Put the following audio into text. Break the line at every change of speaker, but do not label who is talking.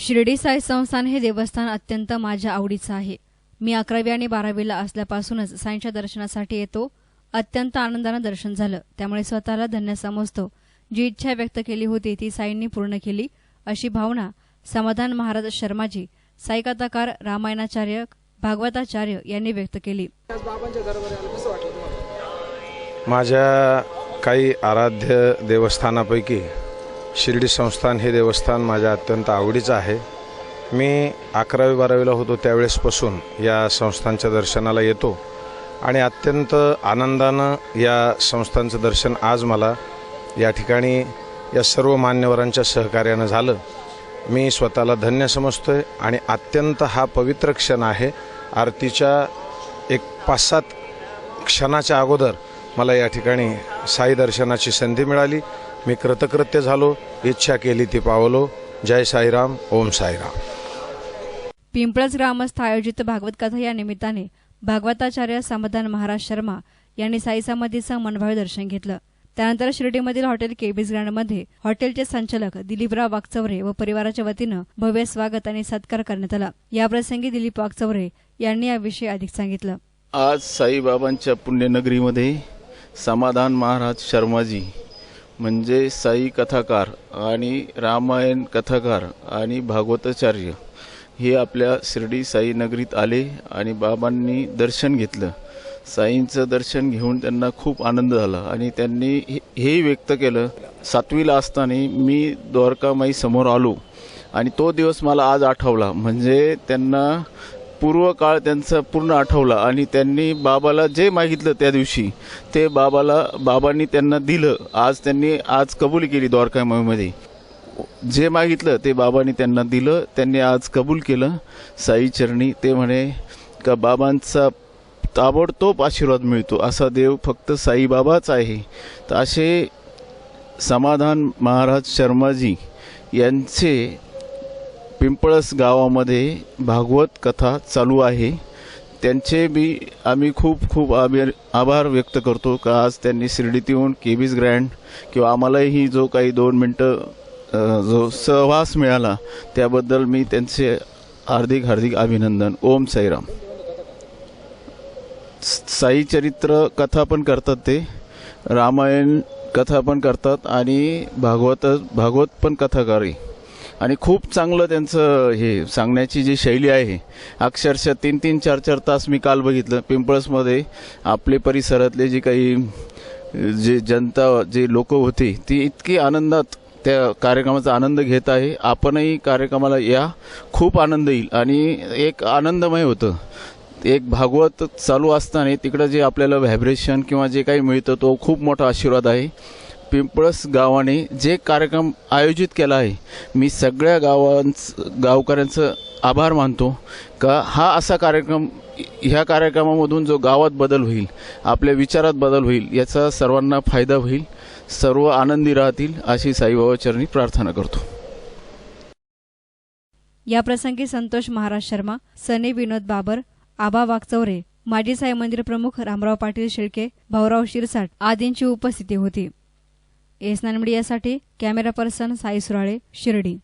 शिर्डी साई संस्थान हे देवस्थान अत्यंत माझ्या आवडीचं आहे. मी अकरावी आणि बारावीला असल्यापासूनच साईंच्या दर्शनासाठी येतो. अत्यंत आनंदानं दर्शन झालं. त्यामुळे स्वतःला धन्य समजतो. जी इच्छा व्यक्त केली होती ती साईंनी पूर्ण केली. अशी भावना समाधान महाराज शर्माजी साई कथाकार रामायणाचार्य भागवताचार्य यांनी व्यक्त केली.
माझ्या काही आराध्य देवस्थानापैकी शिर्डी संस्थान हे देवस्थान माझ्या अत्यंत आवडीचं आहे. मी अकरावी बारावीला होतो त्यावेळेसपासून या संस्थांच्या दर्शनाला येतो. आणि अत्यंत आनंदानं या संस्थांचं दर्शन आज मला या ठिकाणी या सर्व मान्यवरांच्या सहकार्यानं झालं. मी स्वतःला धन्य समजतो आहे आणि अत्यंत हा पवित्र क्षण आहे. आरतीच्या एक पाच सात क्षणाच्या अगोदर मला या ठिकाणी साई दर्शनाची संधी मिळाली. मी कृतकृत्य झालो इच्छा केली ती पावलो. जय साईराम ओम साईराम.
पिंपळज ग्रामस्थ आयोजित भागवत कथा या निमित्ताने भागवताचार्य समाधान महाराज शर्मा यांनी साई समाधीचं मनभावे दर्शन घेतलं. त्यानंतर शिर्डीमधील हॉटेल केबीज ग्रँडमध्ये हॉटेलचे संचालक दिलीपराव वागचौरे व परिवाराच्या वतीनं भव्य स्वागत आणि सत्कार करण्यात आला. याप्रसंगी दिलीप वागचौरे यांनी याविषयी अधिक सांगितलं.
आज साईबाबांच्या पुण्यनगरीमध्ये समाधान महाराज शर्माजी म्हणजे साई कथाकार आणि रामायण कथाकार आणि भागवताचार्य हे आपल्या शिर्डी साई नगरीत आले आणि बाबांनी दर्शन घेतलं. साईंचं दर्शन घेऊन त्यांना खूप आनंद झाला आणि त्यांनी हे- हेही व्यक्त केलं सातवीला असताना मी द्वारकामाई समोर आलो आणि तो दिवस मला आज आठवला. म्हणजे त्यांना पूर्व काळ त्यांचा पूर्ण आठवला आणि त्यांनी बाबाला जे मागितलं त्या दिवशी ते बाबाला बाबांनी त्यांना दिलं. आज त्यांनी आज कबूल केली द्वारकामाईमध्ये जे मागितलं ते बाबांनी त्यांना दिलं त्यांनी आज कबूल केलं. साई चरणी ते म्हणे का बाबांचा ताबडतोब आशीर्वाद मिळतो असा देव फक्त साईबाबाच आहे. तर असे समाधान महाराज शर्माजी यांचे पिंपळस गावामध्ये भागवत कथा चालू आहे. त्यांचे बी आम्ही खूप खूप आभार आभार व्यक्त करतो का आज त्यांनी शिर्डीत येऊन केबीज ग्रँड किंवा आम्हालाही जो काही दोन मिनटं जो सहवास मिळाला त्याबद्दल मी त्यांचे हार्दिक हार्दिक अभिनंदन. ओम साईराम. साई चरित्र कथा पण करतात ते. रामायण कथा पण करतात आणि भागवत भागवत पण कथाकारी. आणि खूप चांगलं त्यांचं हे सांगण्याची जी शैली आहे अक्षरशः तीन तीन चार चार तास मी काल बघितलं. पिंपळसमध्ये आपले परिसरातले जे काही जे जनता जे लोक होते ती इतकी आनंदात त्या कार्यक्रमाचा आनंद घेत आहे. आपणही कार्यक्रमाला या. खूप आनंद येईल. आणि एक आनंदमय होतं. एक भागवत चालू असताना तिकडं जे आपल्याला व्हायब्रेशन किंवा जे काही मिळतं तो खूप मोठा आशीर्वाद आहे. पिंपळस गावाने जे कार्यक्रम आयोजित केला आहे मी सगळ्या गावांच गावकऱ्यांचं आभार मानतो. का हा असा कार्यक्रम ह्या कार्यक्रमामधून जो गावात बदल होईल आपल्या विचारात बदल होईल याचा सर्वांना फायदा होईल सर्व आनंदी राहतील अशी साईबाबा चरणी प्रार्थना करतो.
याप्रसंगी संतोष महाराज शर्मा सने विनोद बाबर आबा वाघचौरे माजी साई मंदिर प्रमुख रामराव पाटील शेळके भाऊराव शिरसाट आदींची उपस्थिती होती. एस नाईन मीडियासाठी कॅमेरा पर्सन साई सुराळे शिर्डी.